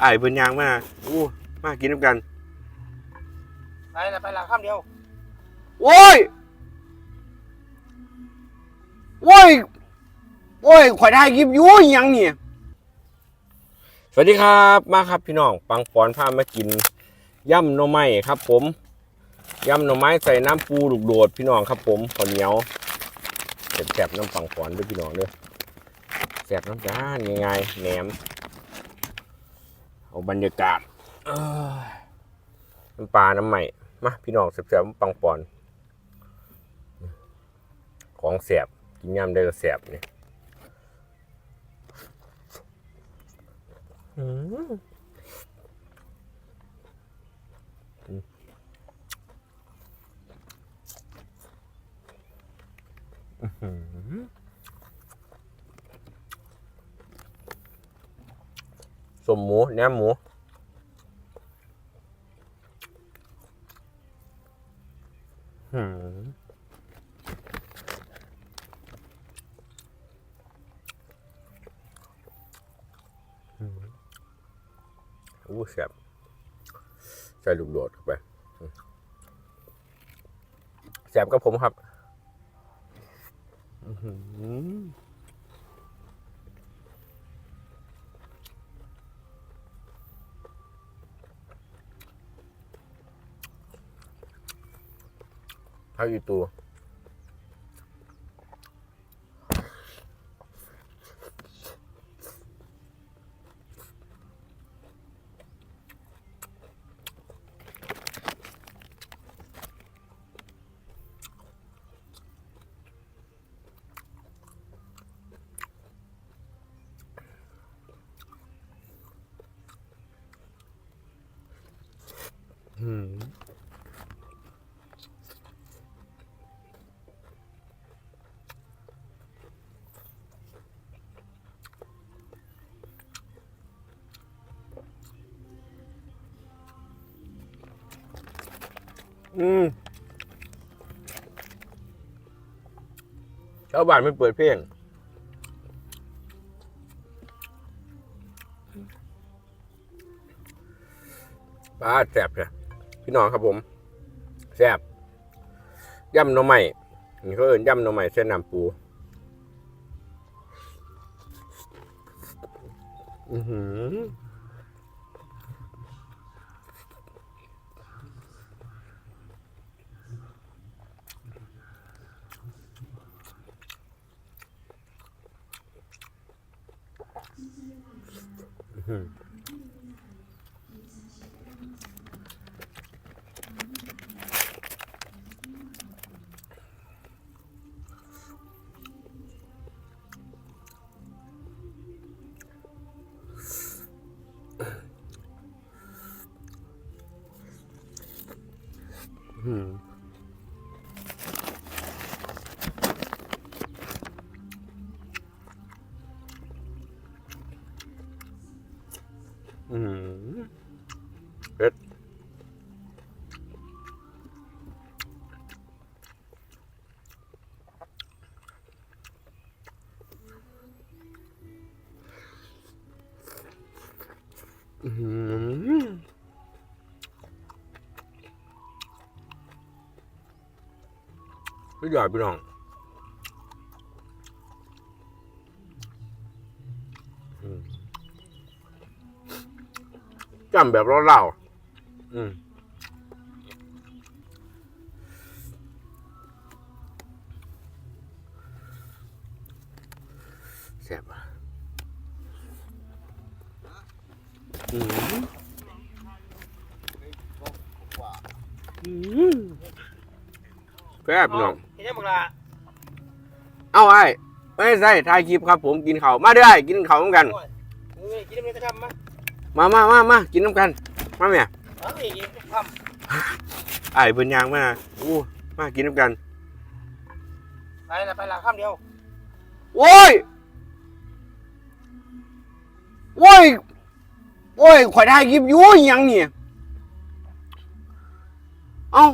ไอ้ายเพิ่นยางมาอู้มากินน้ำกัน ไปละไปละข้ามเดียวโอ้ยโอ้ยโอ้ยข่อยได้คลิปอยู่อิหยังนี่สวัสดีครับ มาครับพี่น้องปังปอนพามากินย่ำหน่อไม้ครับ ผมย่ำหน่อไม้ใส่น้ำปูลูกโดดพี่น้องครับ ผมข้าวเหนียวแสบๆน้ำปังปอนด้วยพี่น้องเด้วยแสบน้ำจ้าง่ายๆแหนม เอาบรรยากาศน้ำปลาน้ำใหม่มาพี่น้องแสบๆปังปอน ของแสบกินย่ำได้ก็แสบนี่อืมอื้อหือ สมหมูแหนมหมูหืมอู้แซ่บใส่ลูกโดดเข้าไปแซ่บกับผมครับ อื อหือ อืมชาวบ้านไม่เปิดเพลงปลาแซ่บเนี่ยพี่น้องครับผมแซ่บย่ำหน่อไม้นี่เขาเอิ้นย่ำหน่อไม้เส้นน้ำปูอือหือ อื้อ อืมเอ็ดอืมพี่ใหญ่พี่น้อง จ้ำแบบเล่าๆอืมแซ่บอะอืมอืมแซ่บเน้องเห็นยังบังละเอาไอ้ไม่ใช่ถ่ายคลิปครับผมกินเขาวมาเด้กินเขาวเหมือนกัน โอ้ยมึงไม่กินน้ำมันจะทำมั้ย มามามามากินน้ำกัน มาเมียเอ้ยกินทไอ้เพิ่นยางมาอู้มากินน้ำกันำไปละไปละข้ามเดียวโอ้ยโอ้ยโอ้ยข่อยได้คลิปอยู่อิหยังนี่เอ้า